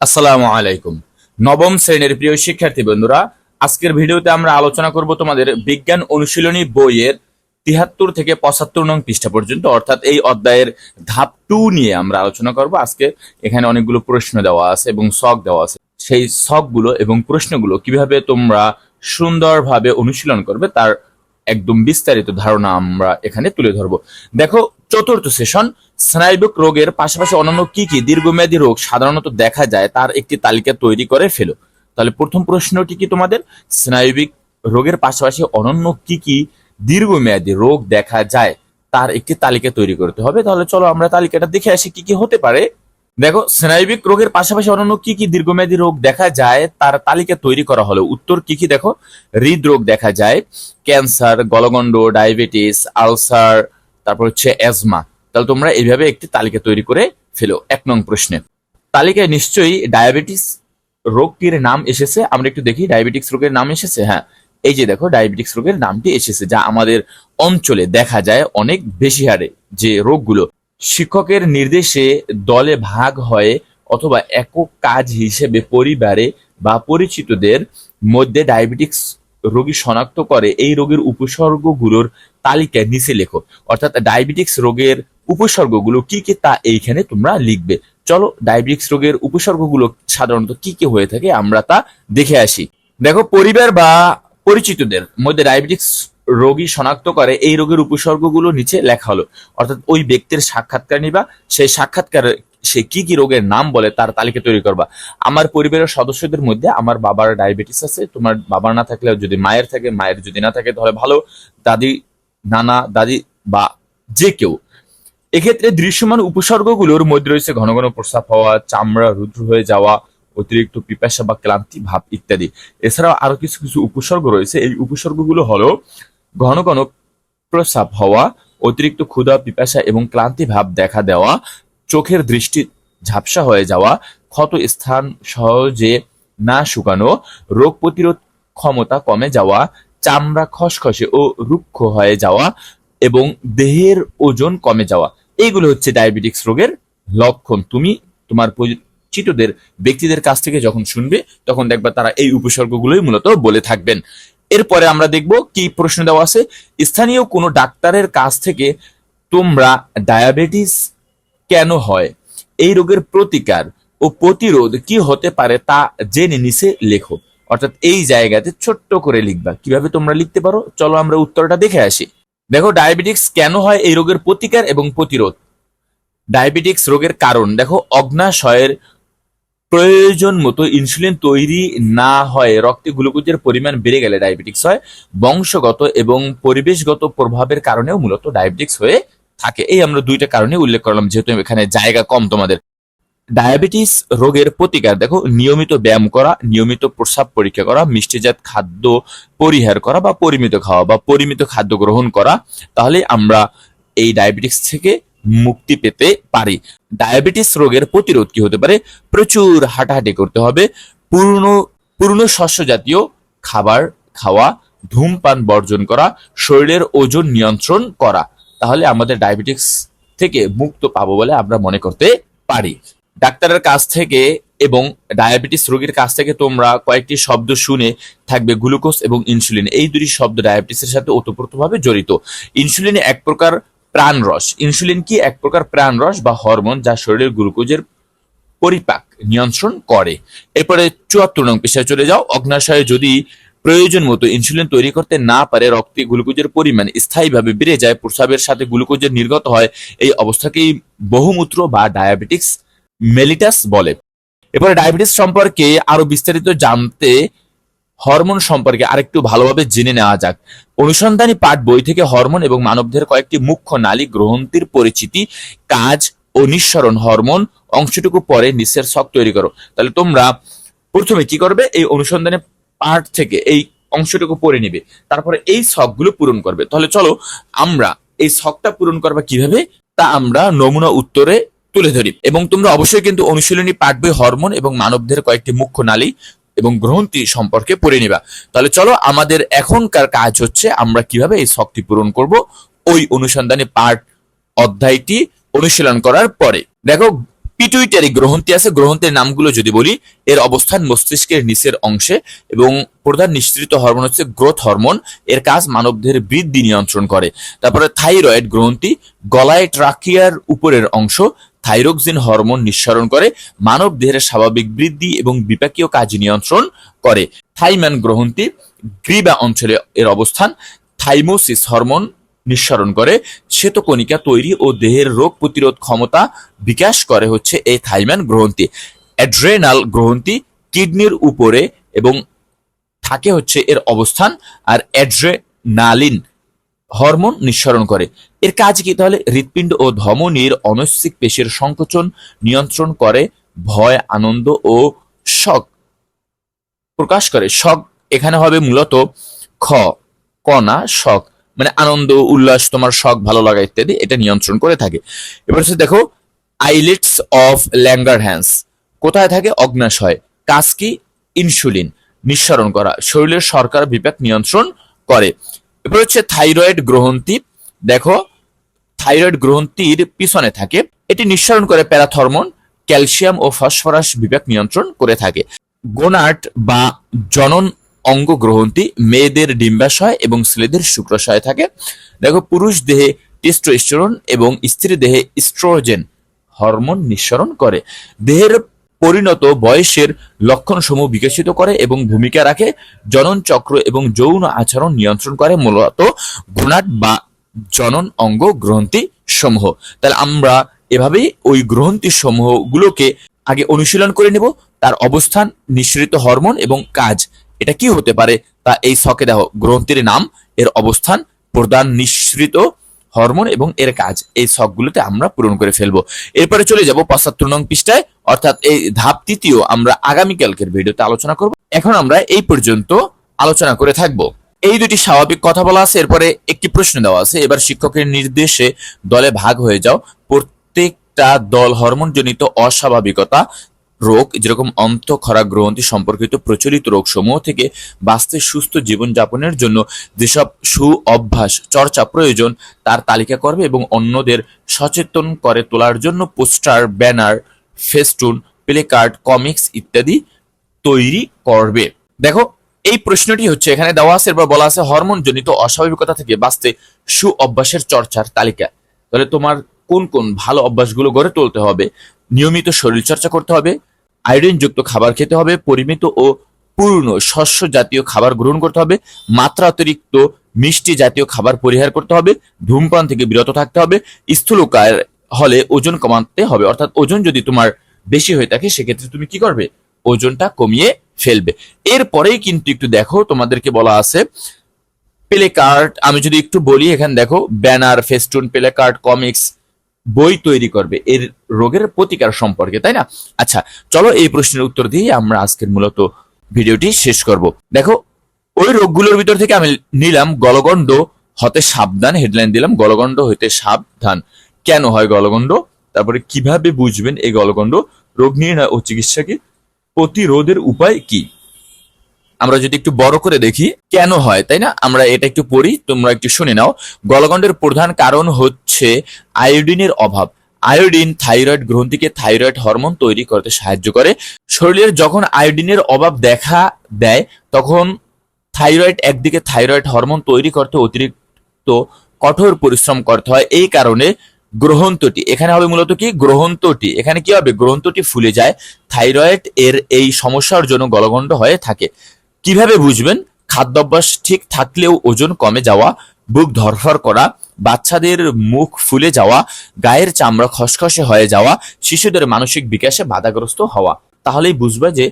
আসসালামু আলাইকুম। নবম শ্রেণির প্রিয় শিক্ষার্থী বন্ধুরা, আজকের ভিডিওতে আমরা আলোচনা করব তোমাদের বিজ্ঞান অনুশীলনী বইয়ের তিহাত্তর থেকে পঁচাত্তর নং পৃষ্ঠা পর্যন্ত, অর্থাৎ এই অধ্যায়ের ধাপ টু নিয়ে আমরা আলোচনা করব। আজকে এখানে অনেকগুলো প্রশ্ন দেওয়া আছে এবং শখ দেওয়া আছে। সেই শখগুলো এবং প্রশ্নগুলো কীভাবে তোমরা সুন্দরভাবে অনুশীলন করবে তার একদম বিস্তারিত ধারণা আমরা এখানে তুলে ধরবো। দেখো চতুর্থ সেশন, স্নায়বিক রোগের পাশাপাশি অন্যান্য কি কি দীর্ঘমেয়াদী রোগ সাধারণত দেখা যায় তার একটি তালিকা তৈরি করে ফেলো। তাহলে প্রথম প্রশ্নটি কি তোমাদের? স্নায়বিক রোগের পাশাপাশি অনন্য কি কি দীর্ঘমেয়াদী রোগ দেখা যায় তার একটি তালিকা তৈরি করতে হবে। তাহলে চলো আমরা তালিকাটা দেখে আসি কি কি হতে পারে। দেখো, স্নায়বিক রোগের পাশাপাশি অন্যান্য কি কি দীর্ঘমেয়াদী রোগ দেখা যায় তার তালিকা তৈরি করা হলো। উত্তর কি কি? দেখো, হৃদরোগ দেখা যায়, ক্যান্সার, গলগণ্ড, ডায়াবেটিস, আলসার তারপর হচ্ছে অ্যাজমা তাহলে তোমরা এইভাবে একটি তালিকা তৈরি করে ফেলো। এক নং প্রশ্নে। তালিকায় নিশ্চয়ই ডায়াবেটিস রোগটির নাম এসেছে। আমরা একটু দেখি ডায়াবেটিস রোগের নাম এসেছে? হ্যাঁ। এই যে দেখো ডায়াবেটিস রোগের নামটি এসেছে, যা আমাদের অঞ্চলে দেখা যায় অনেক বেশি হারে যে রোগগুলো। শিক্ষকের নির্দেশে দলে ভাগ হয়ে অথবা একক কাজ হিসেবে পরিবারে বা পরিচিতদের মধ্যে ডায়াবেটিক্স রোগী শনাক্ত করে। এই রোগের উপসর্গগুলোর তালিকা নিচে লেখো। অর্থাৎ ডায়াবেটিক্স রোগের উপসর্গগুলো কি কি তা এইখানে তোমরা লিখবে। চলো ডায়াবেটিক্স রোগের উপসর্গগুলো সাধারণত কি কি হয়ে থাকে আমরা তা দেখে আসি। দেখো, পরিবার বা পরিচিতদের মধ্যে ডায়াবেটিক্স রোগী শনাক্ত করে, এই রোগের উপসর্গগুলো নিচে লেখা হলো। অর্থাৎ ওই ব্যক্তির সাক্ষাৎকার নিবা, সেই সাক্ষাৎকার সে কি কি রোগের নাম বলে তার তালিকা তৈরি করবা। আমার পরিবারের সদস্যদের মধ্যে আমার বাবার ডায়াবেটিস আছে, তোমার বাবার না থাকলে যদি মায়ের থাকে, মায়ের যদি না থাকে তাহলে ভালো। দাদি নানা, দাদি বা যে কেউ। এক্ষেত্রে দৃশ্যমান উপসর্গগুলোর মধ্যে রয়েছে ঘন ঘন প্রস্রাব হওয়া, চামড়া রুদ্র হয়ে যাওয়া, অতিরিক্ত পিপাসা বা ক্লান্তি ভাব ইত্যাদি। এছাড়াও আরও কিছু কিছু উপসর্গ রয়েছে। এই উপসর্গগুলো হলো ঘন ঘন প্রস্রাব হওয়া, অতিরিক্ত ক্ষুধা, পিপাসা এবং ক্লান্তি ভাব দেখা দেওয়া, চোখের দৃষ্টি ঝাপসা হয়ে যাওয়া, ক্ষত স্থান সহজে না শুকানো, রোগ প্রতিরোধ ক্ষমতা কমে যাওয়া চামড়া খসখসে ও রুক্ষ হয়ে যাওয়া এবং দেহের ওজন কমে যাওয়া। এইগুলো হচ্ছে ডায়াবেটিক্স রোগের লক্ষণ। তুমি তোমার পরিচিতদের, ব্যক্তিদের কাছ থেকে যখন শুনবে, তখন দেখবা তারা এই উপসর্গগুলোই মূলত বলে থাকবেন। এরপরে আমরা দেখব কি প্রশ্ন দেওয়া আছে। স্থানীয় কোনো ডাক্তারের কাছ থেকে তোমরা ডায়াবেটিস কেন হয়? এই রোগের প্রতিকার ও প্রতিরোধ কি হতে পারে তা জেনে নিচে লেখো। অর্থাৎ এই জায়গাতে ছোট্ট করে লিখবা। কীভাবে তোমরা লিখতে পারো? চলো আমরা উত্তরটা দেখে আসি। দেখো ডায়াবেটিক্স কেন হয় এই রোগের প্রতিকার এবং প্রতিরোধ? ডায়াবেটিক্স রোগের কারণ, দেখো, অগ্নাশয়ের প্রয়োজন মতো ইনসুলিন তৈরি না হয়, রক্তে গ্লুকোজের পরিমাণ বেড়ে গেলে ডায়াবেটিক্স হয়, বংশগত এবং পরিবেশগত প্রভাবের কারণেও মূলত ডায়াবেটিক্স হয়ে থাকে। এই আমরা দুইটা কারণে উল্লেখ করলাম, যেহেতু এখানে জায়গা কম তোমাদের। ডায়াবেটিস রোগের প্রতিকার, দেখো, নিয়মিত ব্যায়াম করা, নিয়মিত প্রস্রাব পরীক্ষা করা, মিষ্টিজাত খাদ্য পরিহার করা বা পরিমিত খাওয়া বা পরিমিত খাদ্য গ্রহণ করা, তাহলে আমরা এই ডায়াবেটিস থেকে মুক্তি পেতে পারি। ডায়াবেটিস রোগের প্রতিরোধ কি হতে পারে? প্রচুর হাঁটাহাঁটি করতে হবে পূর্ণ পূর্ণ শস্য জাতীয় খাবার খাওয়া, ধূমপান বর্জন করা, শরীরের ওজন নিয়ন্ত্রণ করা, তাহলে আমাদের ডায়াবেটিস থেকে মুক্ত পাবো বলে আমরা মনে করতে পারি। ডাক্তারের কাছ থেকে এবং ডায়াবেটিস রোগীর কাছ থেকে তোমরা কয়েকটি শব্দ শুনে থাকবে গ্লুকোজ এবং ইনসুলিন। এই দুটি শব্দ ডায়াবেটিসের সাথে ওতপ্রোতভাবে জড়িত। ইনসুলিন এক প্রকার প্রাণরস। ইনসুলিন কি এক প্রকার প্রাণরস বা হরমোন যা শরীরের গ্লুকোজের পরিপাক, নিয়ন্ত্রণ করে? এরপরে চুয়াত্তর নং পেশায় চলে যাও। অগ্নাশয়ে যদি প্রয়োজন মতো ইনসুলিন তৈরি করতে না পারে, রক্তে গ্লুকোজের পরিমাণ স্থায়ীভাবে বেড়ে যায়, প্রস্রাবের সাথে গ্লুকোজের নির্গত হয়, এই অবস্থাকেই বহুমূত্র বা ডায়াবেটিক্স মেলিটাস বলে। এরপরে ডায়াবেটিস সম্পর্কে আরও বিস্তারিত জানতে হরমোন সম্পর্কে আরেকটু ভালোভাবে জেনে নেওয়া যাক। অনুসন্ধানী পাঠ বই থেকে হরমোন এবং মানবদের কয়েকটি মুখ্য নালী গ্রন্থির পরিচিতি, কাজ ও নিঃসরণ হরমোন অংশটুকু পরে নিঃসের শখ তৈরি করো। তাহলে তোমরা প্রথমে কি করবে? এই অনুসন্ধানের পাঠ থেকে এই অংশটুকু পড়ে নিবে। তারপরে এই শখগুলো পূরণ করবে। তাহলে চলো আমরা এই শখটা পূরণ করবা কীভাবে? তা আমরা নমুনা উত্তরে তুলে ধরি। এবং তোমরা অবশ্যই কিন্তু অনুশীলনী পাঠ বই, হরমোন এবং মানবদের কয়েকটি মুখ্য নালী এবং গ্রন্থি সম্পর্কে পড়ে নিবা। তাহলে চলো আমাদের এখনকার কাজ হচ্ছে আমরা কীভাবে এই শক্তি পূরণ করব। ওই অনুসন্ধানী পাঠ অধ্যায়টি অনুশীলন করার পরে। দেখো পিটুইটারি গ্রন্থি আছে, গ্রন্থের নামগুলো যদি বলি, এর অবস্থান মস্তিষ্কের নিচের অংশে এবং প্রধান নিঃসৃত হরমোন হচ্ছে গ্রোথ হরমোন। এর কাজ মানবদের বৃদ্ধি নিয়ন্ত্রণ করে। তারপরে থাইরয়েড গ্রন্থি, গলায় ট্রাকিয়ার উপরের অংশ, থাইরোক্সিন হরমোন নিঃসরণ করে মানব দেহের স্বাভাবিক বৃদ্ধি এবং বিপাকীয় কাজ নিয়ন্ত্রণ করে। থাইম্যান গ্রন্থি, গ্রীবা অঞ্চলে এর অবস্থান, থাইমোসিস হরমোন নিঃসরণ করে, শ্বেতকণিকা তৈরি ও দেহের রোগ প্রতিরোধ ক্ষমতা বিকাশ করে হচ্ছে এই থাইম্যান গ্রন্থি। অ্যাড্রেনাল গ্রন্থি কিডনির উপরে এবং থাকে হচ্ছে এর অবস্থান আর অ্যাড্রেনালিন হরমোন নিঃসরণ করে। এর কাজ কি তাহলে? হৃৎপিণ্ড ও ধমনীর অনৈচ্ছিক পেশির সংকোচন নিয়ন্ত্রণ করে, ভয়, আনন্দ ও শক প্রকাশ করে। শক এখানে হবে মূলত খ, কণা শক মানে আনন্দ, উল্লাস, তোমার শখ, ভালো লাগা ইত্যাদি এটা নিয়ন্ত্রণ করে থাকে। এবার হচ্ছে দেখো, আইলেটস অফ ল্যাঙ্গার হ্যান্ডস। কোথায় থাকে? অগ্নাশয় কাজ কি? ইনসুলিন, নিঃসরণ করা। শরীরের সরকার বিপাক নিয়ন্ত্রণ করে। এবার হচ্ছে থাইরয়েড গ্রহন্তি দেখো, থাইরয়েড গ্রন্থির পিছনে থাকে। এটি নিঃসরণ করে প্যারাথরমোন, ক্যালসিয়াম ও ফসফরাস বিপাক নিয়ন্ত্রণ করে থাকে। গোনাট বা জনন অঙ্গ গ্রহণটি মেয়েদের ডিম্বাশয় এবং ছেলেদের শুক্রাশয়ে থাকে। দেখো, পুরুষ দেহে টেস্টোস্টেরন এবং স্ত্রী দেহে ইস্ট্রোজেন হরমোন নিঃসরণ করে। দেহের পরিণত বয়সের লক্ষণসমূহ বিকশিত করে এবং ভূমিকা রাখে। জনন চক্র এবং যৌন আচরণ নিয়ন্ত্রণ করে। মূলত গোনাট বা জনন অঙ্গ গ্রন্থি সমূহ। তাহলে আমরা এভাবেই ওই গ্রন্থি সমূহ গুলোকে আগে অনুশীলন করে নেব। তার অবস্থান, নিঃসৃত হরমোন এবং কাজ। এটা কি হতে পারে? তা এই ছকে দেখো, গ্রন্থির নাম, এর অবস্থান, প্রদান নিঃসৃত হরমোন এবং এর কাজ। এই ছকগুলোতে আমরা পূরণ করে ফেলব। এরপরে চলে যাব পঁচাত্তর নং পৃষ্ঠায়। অর্থাৎ এই ধাপ তৃতীয় আমরা আগামীকালকের ভিডিওতে আলোচনা করব। এখন আমরা এই পর্যন্ত আলোচনা করে থাকব। এই দুটি স্বাভাবিক কথা বলা আছে, এরপরে একটি প্রশ্ন দেওয়া আছে। এবার শিক্ষকের নির্দেশে দলে ভাগ হয়ে যাও। প্রত্যেকটা দল হরমোনজনিত অস্বাভাবিকতা রোগ, যেরকম অন্তঃক্ষরা গ্রন্থি সম্পর্কিত প্রচলিত রোগসমূহ থেকে বাঁচতে সুস্থ জীবনযাপনের জন্য যেসব সু অভ্যাস, চর্চা প্রয়োজন, তার তালিকা করবে এবং অন্যদের সচেতন করে তোলার জন্য poster, banner, festoon, placard, comics ইত্যাদি তৈরি করবে। দেখো, এই প্রশ্নটি হচ্ছে, এখানে দেওয়া আছে, এরপর বলা আছে হরমোন জনিত অস্বাভাবিকতা থেকে বাঁচতে সু অভ্যাসের চর্চার তালিকা। তাহলে তোমার কোন কোন ভালো অভ্যাসগুলো গড়ে তুলতে হবে? নিয়মিত শরীর চর্চা করতে হবে আয়োডিনযুক্ত খাবার খেতে হবে, পরিমিত ও পূর্ণ শস্য জাতীয় খাবার গ্রহণ করতে হবে মাত্রা অতিরিক্ত মিষ্টি জাতীয় খাবার পরিহার করতে হবে, ধূমপান থেকে বিরত থাকতে হবে, স্থূলকায় হলে ওজন কমাতে হবে। অর্থাৎ ওজন যদি তোমার বেশি হয়ে থাকে, সেক্ষেত্রে তুমি কি করবে? ওজনটা কমিয়ে ফেলবে। এরপরেই কিন্তু একটু দেখো, তোমাদেরকে বলা আছে, প্লে কার্ড, আমি যদি একটু বলি, এখানে দেখো, banner, festoon, placard, comics বই তৈরি করবে এর রোগের প্রতিকার সম্পর্কে, তাই না? আচ্ছা চলো এই প্রশ্নের উত্তর দিয়ে আমরা আজকের মূলত ভিডিওটি শেষ করব। দেখো, ওই রোগগুলোর ভিতর থেকে আমি নিলাম গলগণ্ড হতে সাবধান, হেডলাইন দিলাম, গলগণ্ড হইতে সাবধান। কেন হয় গলগণ্ড? তারপরে কীভাবে বুঝবেন এই গলগণ্ড? রোগ নির্ণয় ও চিকিৎসাকে প্রতিরোধের উপায় কি? আমরা যদি একটু বড় করে দেখি, কেন হয়, তাই না? আমরা এটা একটু পড়ি, তোমরা একটু শুনে নাও। গলগণ্ডের প্রধান কারণ হচ্ছে আয়োডিনের অভাব। আয়োডিন থাইরয়েড গ্রন্থিকে থাইরয়েড হরমোন তৈরি করতে সাহায্য করে। শরীরের যখন আয়োডিনের অভাব দেখা দেয়, তখন থাইরয়েড একদিকে থাইরয়েড হরমোন তৈরি করতে অতিরিক্ত কঠোর পরিশ্রম করতে হয়। এই কারণে গ্রহন্তটি এখানে হবে মূলত কি? গ্রহন্তটি এখানে কি হবে? গ্রহন্তটি ফুলে যায়। থাইরয়েড এর এই সমস্যার জন্য গলগণ্ড হয়ে থাকে। কীভাবে বুঝবেন? খাদ্যাভ্যাস ঠিক থাকলেও ওজন কমে যাওয়া, বুক ধরফর করা, বাচ্চাদের মুখ ফুলে যাওয়া, গায়ের চামড়া খসখসে হয়ে যাওয়া, শিশুদের মানসিক বিকাশে বাধাগ্রস্ত হওয়া। তাহলেই বুঝবে যে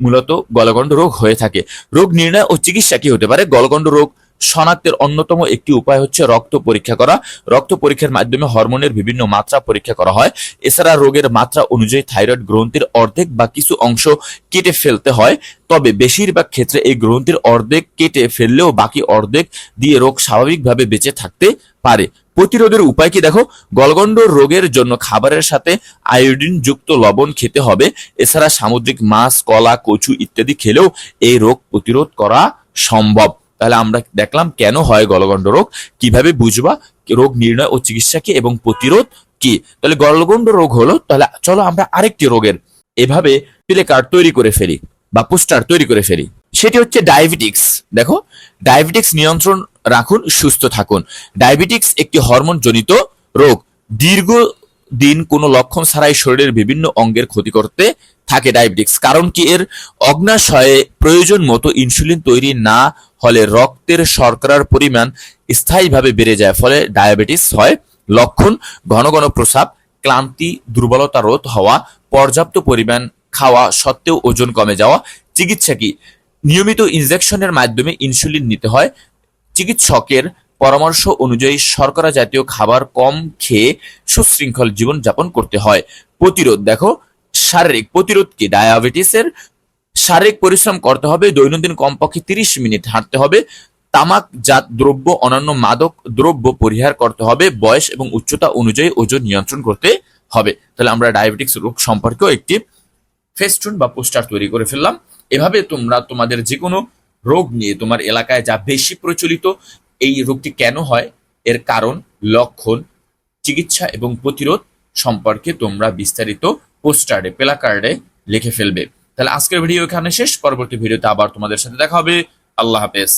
মূলত গলগণ্ড রোগ হয়ে থাকে। রোগ নির্ণয় ও চিকিৎসা কি হতে পারে? গলগণ্ড রোগ শনাক্তের অন্যতম একটি উপায় হচ্ছে রক্ত পরীক্ষা করা। রক্ত পরীক্ষার মাধ্যমে হরমোনের বিভিন্ন মাত্রা পরীক্ষা করা হয়। এছাড়া রোগের মাত্রা অনুযায়ী থাইরয়েড গ্রন্থির অর্ধেক বা কিছু অংশ কেটে ফেলতে হয়। তবে বেশিরভাগ ক্ষেত্রে এই গ্রন্থির অর্ধেক কেটে ফেললেও বাকি অর্ধেক দিয়ে রোগ স্বাভাবিকভাবে বেঁচে থাকতে পারে। প্রতিরোধের উপায় কি দেখো? গলগণ্ড রোগের জন্য খাবারের সাথে আয়োডিন যুক্ত লবণ খেতে হবে। এছাড়া সামুদ্রিক মাছ, কলা, কচু ইত্যাদি খেলেও এই রোগ প্রতিরোধ করা সম্ভব। তাহলে আমরা দেখলাম কেন হয় গলগণ্ড রোগ? কীভাবে বুঝবা রোগ নির্ণয় ও চিকিৎসা কি এবং প্রতিরোধ কি? তাহলে গলগন্ড রোগ হলো, তাহলে চলো আমরা আরেকটি রোগের। এভাবে প্লে কার্ড তৈরি করে ফেলি বা পোস্টার তৈরি করে ফেলি। সেটি হচ্ছে ডায়াবেটিক্স। দেখো, ডায়াবেটিক্স নিয়ন্ত্রণ রাখুন, সুস্থ থাকুন। ডায়াবেটিক্স একটি হরমোন জনিত রোগ। দীর্ঘ দিন কোনো লক্ষণ ছাড়াই শরীরের বিভিন্ন অঙ্গের ক্ষতি করতে থাকে ডায়াবেটিক্স। কারণ কি? এর অগ্নাশয়ে প্রয়োজন মতো ইনসুলিন তৈরি না হলে রক্তের শর্করার পরিমাণ স্থায়ীভাবে বেড়ে যায়, ফলে ডায়াবেটিস হয় লক্ষণ ঘন ঘন প্রস্রাব ক্লান্তি, দুর্বলতা রোধ হওয়া, পর্যাপ্ত পরিমাণ খাওয়া সত্ত্বেও ওজন কমে যাওয়া। চিকিৎসা কি? নিয়মিত ইনজেকশনের মাধ্যমে ইনসুলিন নিতে হয়। চিকিৎসকের পরামর্শ অনুযায়ী শর্করা জাতীয় খাবার কম খেয়ে সুশৃঙ্খল জীবন যাপন করতে হয়। প্রতিরোধ, দেখো, শারীরিক প্রতিরোধ কি? ডায়াবেটিসের শারীরিক পরিশ্রম করতে হবে, দৈনন্দিন কমপক্ষে তিরিশ মিনিট হাঁটতে হবে, তামাকজাত দ্রব্য, অন্যান্য মাদক দ্রব্য পরিহার করতে হবে, বয়স এবং উচ্চতা অনুযায়ী ওজন নিয়ন্ত্রণ করতে হবে। তাহলে আমরা ডায়াবেটিক্স রোগ সম্পর্কেও একটি ফেস্টুন বা পোস্টার তৈরি করে ফেললাম। এভাবে তোমরা তোমাদের যে কোনো রোগ নিয়ে তোমার এলাকায় যা বেশি প্রচলিত এই রোগটি কেন হয়? এর কারণ, লক্ষণ, চিকিৎসা এবং প্রতিরোধ সম্পর্কে তোমরা বিস্তারিত পোস্টারে, প্লাকার্ডে লিখে ফেলবে। তাহলে আজকের ভিডিও এখানে শেষ। পরবর্তী ভিডিওতে আবার তোমাদের সাথে দেখা হবে। আল্লাহ হাফেজ।